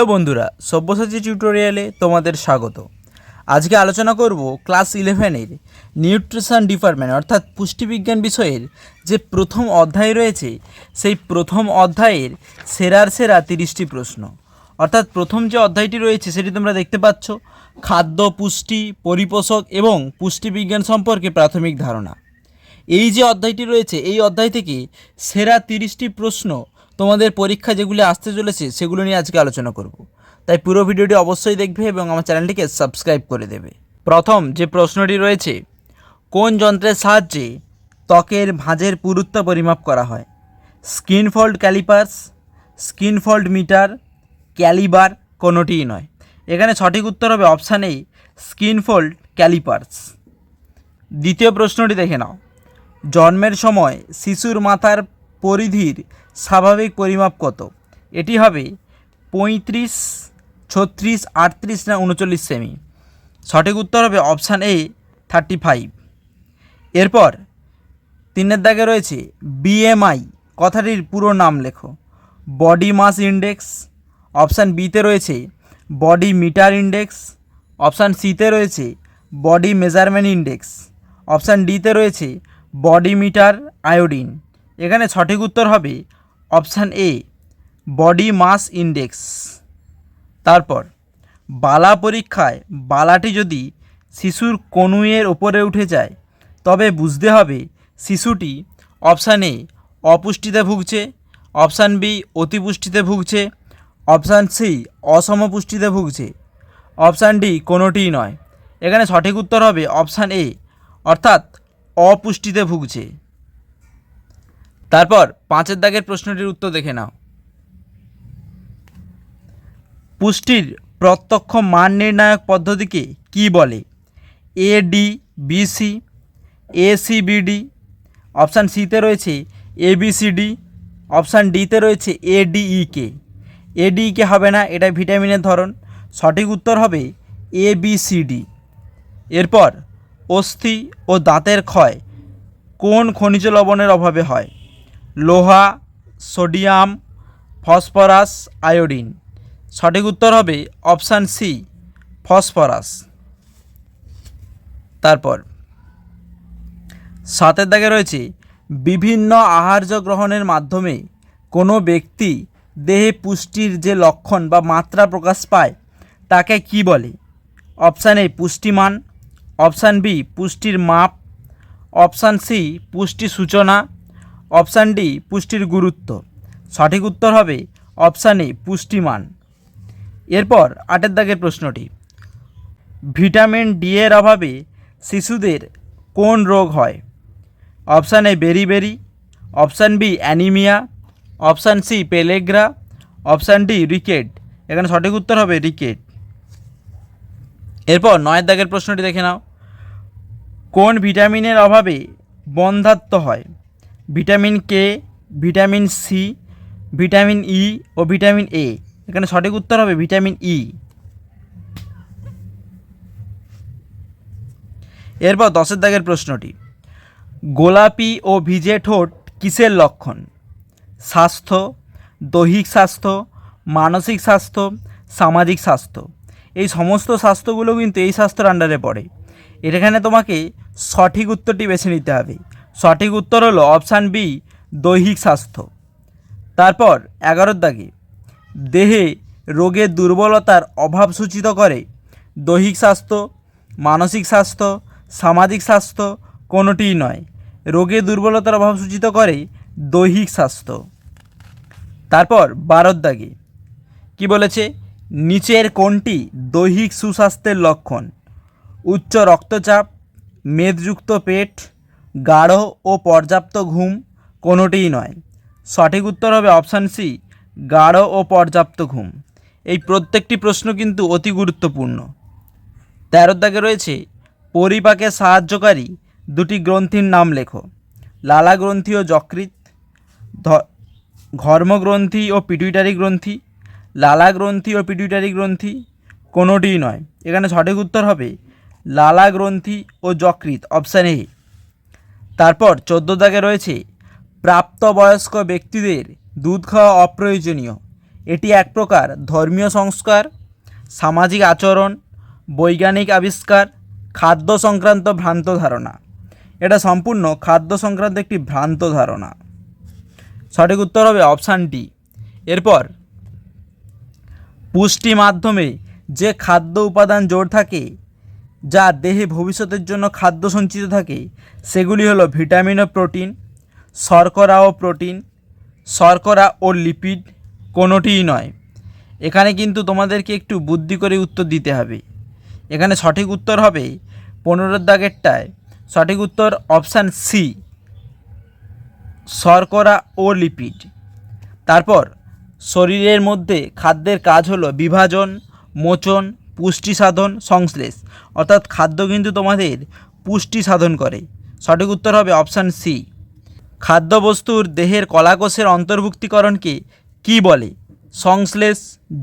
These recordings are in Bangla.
হ্যালো বন্ধুরা, সব্যসাচী টিউটোরিয়ালে তোমাদের স্বাগত। আজকে আলোচনা করব ক্লাস ইলেভেনের নিউট্রিশন ডিপার্টমেন্ট, অর্থাৎ পুষ্টিবিজ্ঞান বিষয়ের যে প্রথম অধ্যায় রয়েছে, সেই প্রথম অধ্যায়ের সেরার সেরা তিরিশটি প্রশ্ন। অর্থাৎ প্রথম যে অধ্যায়টি রয়েছে, সেটি তোমরা দেখতে পাচ্ছ, খাদ্য, পুষ্টি, পরিপোষক এবং পুষ্টিবিজ্ঞান সম্পর্কে প্রাথমিক ধারণা। এই যে অধ্যায়টি রয়েছে, এই অধ্যায় থেকে সেরা তিরিশটি প্রশ্ন তোমাদের পরীক্ষা যেগুলি আসতে চলেছে সেগুলো নিয়ে আজকে আলোচনা করব। তাই পুরো ভিডিওটি অবশ্যই দেখবে এবং আমার চ্যানেলটিকে সাবস্ক্রাইব করে দেবে। প্রথম যে প্রশ্নটি রয়েছে, কোন যন্ত্রের সাহায্যে ত্বকের ভাঁজের পুরুত্ব পরিমাপ করা হয়? Skin fold callipers, skin fold meter, calibre কোনোটিই নয়। এখানে সঠিক উত্তর হবে অপশান এই স্কিন ফল্ট ক্যালিপার্স। দ্বিতীয় প্রশ্নটি দেখে নাও। জন্মের সময় শিশুর মাথার পরিধির স্বাভাবিক পরিমাপ কত? এটি হবে পঁয়ত্রিশ, ছত্রিশ, আটত্রিশ না উনচল্লিশ সেমি সঠিক উত্তর হবে অপশান এ থার্টি ফাইভ এরপর, তিনের দাগে রয়েছে বিএমআই কথাটির পুরো নাম লেখো। বডি মাস ইন্ডেক্স অপশান বিতে রয়েছে বডি মিটার ইন্ডেক্স অপশান সিতে রয়েছে বডি মেজারমেন্ট ইন্ডেক্স অপশান ডিতে রয়েছে বডি মিটার আয়োডিন এখানে সঠিক উত্তর হবে option A, body mass index. তারপর, বালা পরীক্ষায় বালাটি যদি শিশুর কনুইয়ের ওপরে উঠে যায়, তবে বুঝতে হবে শিশুটি অপশান এ অপুষ্টিতে ভুগছে, অপশান বি অতিপুষ্টিতে ভুগছে, অপশান সি অসম পুষ্টিতে ভুগছে। অপশান ডি কোনোটিই নয়। এখানে সঠিক উত্তর হবে অপশান এ, অর্থাৎ অপুষ্টিতে ভুগছে। তারপর পাঁচের দাগের প্রশ্নটির উত্তর দেখে নাও। পুষ্টির প্রত্যক্ষ মান নির্ণায়ক পদ্ধতিকে কি বলে? A D B C A C B D option সিতে রয়েছে A B C D option ডিতে রয়েছে এ ডিই কে এ কে হবে না, এটা ভিটামিনের ধরন। সঠিক উত্তর হবে এ বি সি ডি এরপর অস্থি ও দাঁতের ক্ষয় কোন খনিজ লবণের অভাবে হয়? লোহা, সোডিয়াম, ফসফরাস, আয়োডিন। সঠিক উত্তর হবে অপশান সি, ফসফরাস। তারপর, সাতের দাগে রয়েছে, বিভিন্ন আহার্য গ্রহণের মাধ্যমে কোনো ব্যক্তি দেহে পুষ্টির যে লক্ষণ বা মাত্রা প্রকাশ পায়, তাকে কি বলে? অপশান এ, পুষ্টিমান। অপশান বি, পুষ্টির মাপ। অপশান সি, পুষ্টি সূচনা। অপশান ডি, পুষ্টির গুরুত্ব। সঠিক উত্তর হবে অপশান এ, পুষ্টিমান। এরপর আটের দাগের প্রশ্নটি। ভিটামিন ডি এর অভাবে শিশুদের কোন রোগ হয়? Option A berry option B, anaemia. Option C, pellagra. Option D, rickets. এখানে সঠিক উত্তর হবে রিকেট। এরপর নয়ের দাগের প্রশ্নটি দেখে নাও। কোন ভিটামিনের অভাবে বন্ধাত্ম হয়? Vitamin K, vitamin C, vitamin E O vitamin A. এখানে সঠিক উত্তর হবে ভিটামিন ই। এরপর দশের দাগের প্রশ্নটি। গোলাপি ও ভিজে ঠোঁট কিসের লক্ষণ? স্বাস্থ্য, দৈহিক স্বাস্থ্য, মানসিক স্বাস্থ্য, সামাজিক স্বাস্থ্য। এই সমস্ত স্বাস্থ্যগুলো কিন্তু এই স্বাস্থ্যের আন্ডারে পড়ে। এখানে তোমাকে সঠিক উত্তরটি বেছে নিতে হবে। সঠিক উত্তর হলো অপশান বি, দৈহিক স্বাস্থ্য। তারপর এগারোর দাগে, দেহে রোগের দুর্বলতার অভাব সূচিত করে দৈহিক স্বাস্থ্য, মানসিক স্বাস্থ্য, সামাজিক স্বাস্থ্য কোনোটিই নয়। রোগের দুর্বলতার অভাব সূচিত করে দৈহিক স্বাস্থ্য। তারপর বারোর দাগে, কি বলেছে? নিচের কোনটি দৈহিক সুস্বাস্থ্যের লক্ষণ। উচ্চ রক্তচাপ, মেদযুক্ত পেট গাঢ় ও পর্যাপ্ত ঘুম কোনোটিই নয়। সঠিক উত্তর হবে অপশান সি, গাঢ় ও পর্যাপ্ত ঘুম। এই প্রত্যেকটি প্রশ্ন কিন্তু অতি গুরুত্বপূর্ণ। তেরোর দাগে রয়েছে, পরিপাকে সাহায্যকারী দুটি গ্রন্থির নাম লেখো। লালা গ্রন্থি ও যকৃত ঘর্মগ্রন্থি ও পিটুইটারি গ্রন্থি, লালা গ্রন্থি ও পিটুইটারি গ্রন্থি, কোনোটিই নয়। এখানে সঠিক উত্তর হবে লালা গ্রন্থি ও যকৃত অপশান এ। তারপর চোদ্দ দাগে রয়েছে প্রাপ্তবয়স্ক ব্যক্তিদের দুধ খাওয়া অপ্রয়োজনীয়। এটি এক প্রকার ধর্মীয় সংস্কার, সামাজিক আচরণ, বৈজ্ঞানিক আবিষ্কার, খাদ্য সংক্রান্ত ভ্রান্ত ধারণা। এটা সম্পূর্ণ খাদ্য সংক্রান্ত একটি ভ্রান্ত ধারণা। সঠিক উত্তর হবে অপশান ডি। এরপর, পুষ্টি মাধ্যমে যে খাদ্য উপাদান জোর থাকে যা দেহে ভবিষ্যতের জন্য খাদ্য সঞ্চিত থাকে। সেগুলি হলো ভিটামিন ও প্রোটিন, শর্করা ও প্রোটিন, শর্করা ও লিপিড, কোনোটিই নয়। এখানে কিন্তু তোমাদেরকে একটু বুদ্ধি করে উত্তর দিতে হবে। এখানে সঠিক উত্তর হবে পনেরোর দাগেরটায়। সঠিক উত্তর অপশান সি, শর্করা ও লিপিড। তারপর, শরীরের মধ্যে খাদ্যের কাজ হলো বিভাজন, মোচন পুষ্টি সাধন সংশ্লেষ। অর্থাৎ খাদ্য কিন্তু তোমাদের পুষ্টি সাধন করে। সঠিক উত্তর হবে অপশান সি খাদ্যবস্তুর দেহের কলাকোষের অন্তর্ভুক্তিকরণকে কি বলে? সংশ্লেষ,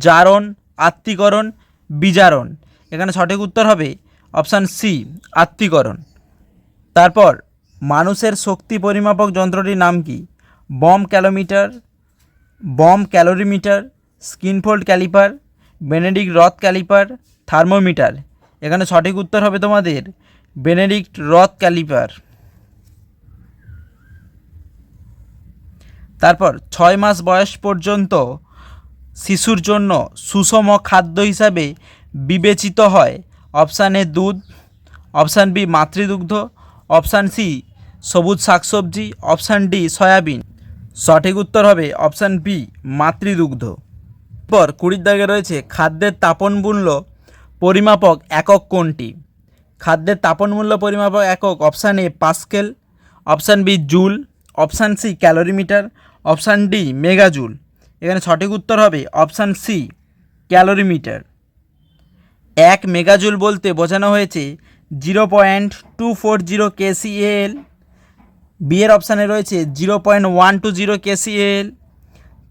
জারণ আত্মীকরণ বিজারণ। এখানে সঠিক উত্তর হবে অপশান সি আত্মীকরণ তারপর, মানুষের শক্তি পরিমাপক যন্ত্রটির নাম কি? Bomb calorimeter, bomb calorimeter, skinfold calliper Benedict Roth calliper thermometer. এখানে সঠিক উত্তর হবে তোমাদের, বেনেডিক্ট রথ ক্যালিপার। তারপর, ছয় মাস বয়স পর্যন্ত শিশুর জন্য সুষম খাদ্য হিসাবে বিবেচিত হয় অপশান এ দুধ, অপশান বি মাতৃদুগ্ধ, অপশান সি সবুজ শাকসবজি, অপশান ডি সয়াবিন। সঠিক উত্তর হবে অপশান বি মাতৃদুগ্ধ। পর কুড়ির দাগে রয়েছে খাদ্যের তাপন মূল্য পরিমাপক একক কোনটি? খাদ্যের তাপন মূল্য পরিমাপক একক option A pascal, option B joule, option C calorimeter, option D megajoule. এখানে সঠিক উত্তর হবে অপশান সি ক্যালোরিমিটার। এক মেগাজুল বলতে বোঝানো হয়েছে zero point two four zero KCL. বিয়ের অপশানে রয়েছে zero point one two zero KCL.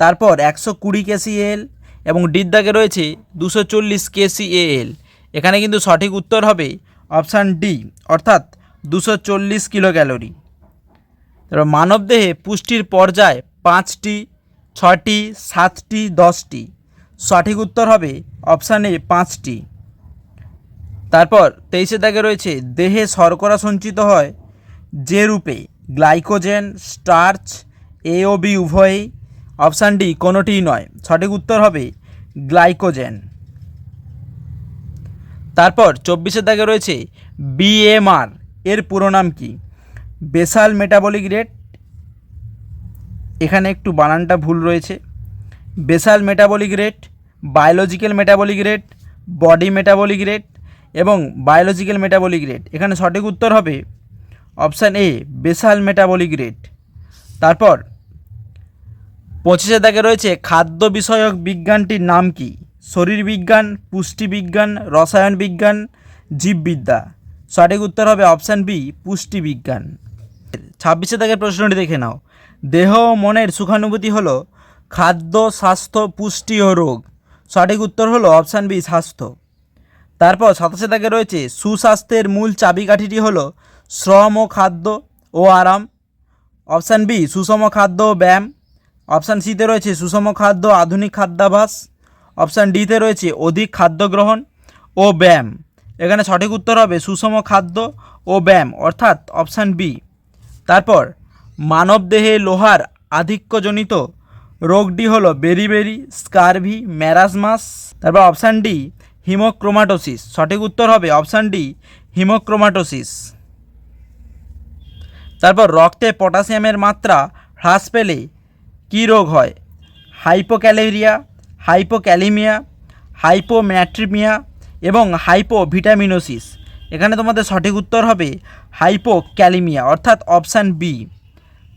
তারপর একশো কুড়ি কেসিএল। এবং ডির দাগে রয়েছে দুশো চল্লিশ কেসিএল এখানে কিন্তু সঠিক উত্তর হবে অপশান ডি, অর্থাৎ দুশো চল্লিশ কিলো ক্যালোরি তারপর মানবদেহে পুষ্টির পর্যায় পাঁচটি ছটি সাতটি, দশটি। সঠিক উত্তর হবে অপশান এ পাঁচটি। তারপর তেইশে দাগে রয়েছে দেহে শর্করা সঞ্চিত হয় যে রূপে গ্লাইকোজেন, স্টার্চ, এ ও বি উভয়ই অপশান ডি, কোনোটিই নয়। সঠিক উত্তর হবে গ্লাইকোজেন। তারপর চব্বিশের দাগে রয়েছে বিএমআর এর পুরো নাম কি? Basal metabolic rate. এখানে একটু বানানটা ভুল রয়েছে। Basal metabolic rate, biological metabolic rate, body metabolic rate এবং বায়োলজিক্যাল মেটাবলিক রেট। এখানে সঠিক উত্তর হবে option A, basal metabolic rate. তারপর পঁচিশে দাগে রয়েছে খাদ্য বিষয়ক বিজ্ঞানটির নাম কি? শরীর বিজ্ঞান রসায়ন বিজ্ঞান, জীববিদ্যা। সঠিক উত্তর হবে অপশান বি পুষ্টিবিজ্ঞান ছাব্বিশে দাগের প্রশ্নটি দেখে নাও। দেহ ও মনের সুখানুভূতি হলো খাদ্য, স্বাস্থ্য, পুষ্টি ও রোগ। সঠিক উত্তর হলো অপশান বি, স্বাস্থ্য। তারপর সাতাশে দাগে রয়েছে সুস্বাস্থ্যের মূল চাবিকাঠিটি হলো শ্রম ও খাদ্য ও আরাম। অপশান বি, সুষম খাদ্য ও ব্যায়াম। অপশান সিতে রয়েছে সুষম খাদ্য, আধুনিক খাদ্যাভাস। অপশান ডিতে রয়েছে অধিক খাদ্য গ্রহণ ও ব্যায়াম। এখানে সঠিক উত্তর হবে সুষম খাদ্য ও ব্যায়াম, অর্থাৎ অপশান বি। তারপর মানবদেহে লোহার আধিক্যজনিত রোগটি হলো বেরিবেরি স্কারভি, ম্যারাসমাস। তারপর অপশান ডি, হিমোক্রোমাটোসিস। সঠিক উত্তর হবে অপশান ডি, হিমোক্রোমাটোসিস। তারপর রক্তে পটাশিয়ামের মাত্রা হ্রাস পেলে কী রোগ হয়? হাইপোক্যালেরিয়া, হাইপোক্যালিমিয়া, হাইপোম্যাট্রিমিয়া এবং হাইপোভিটামিনোসিস। এখানে তোমাদের সঠিক উত্তর হবে হাইপোক্যালিমিয়া, অর্থাৎ অপশান বি।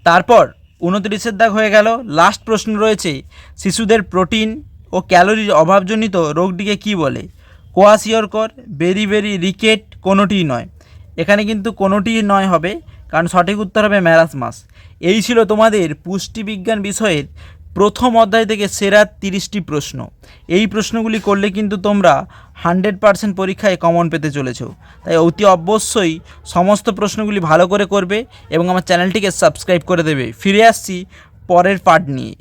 তারপর উনত্রিশের দাগ হয়ে গেল। লাস্ট প্রশ্ন রয়েছে, শিশুদের প্রোটিন ও ক্যালোরির অভাবজনিত রোগটিকে কি বলে? কোয়াশিয়রকর বেরি বেরি রিকেট কোনোটিই নয়। এখানে কিন্তু কোনোটিই নয় হবে। কারণ সঠিক উত্তর হবে ম্যারাস মাস। এই ছিল তোমাদের পুষ্টিবিজ্ঞান বিষয়ের প্রথম অধ্যায় থেকে সেরা তিরিশটি প্রশ্ন। এই প্রশ্নগুলি করলে কিন্তু তোমরা হান্ড্রেড পার্সেন্ট পরীক্ষায় কমন পেতে চলেছ। তাই অতি অবশ্যই সমস্ত প্রশ্নগুলি ভালো করে করবে এবং আমার চ্যানেলটিকে সাবস্ক্রাইব করে দেবে। ফিরে আসছি পরের পার্ট নিয়ে।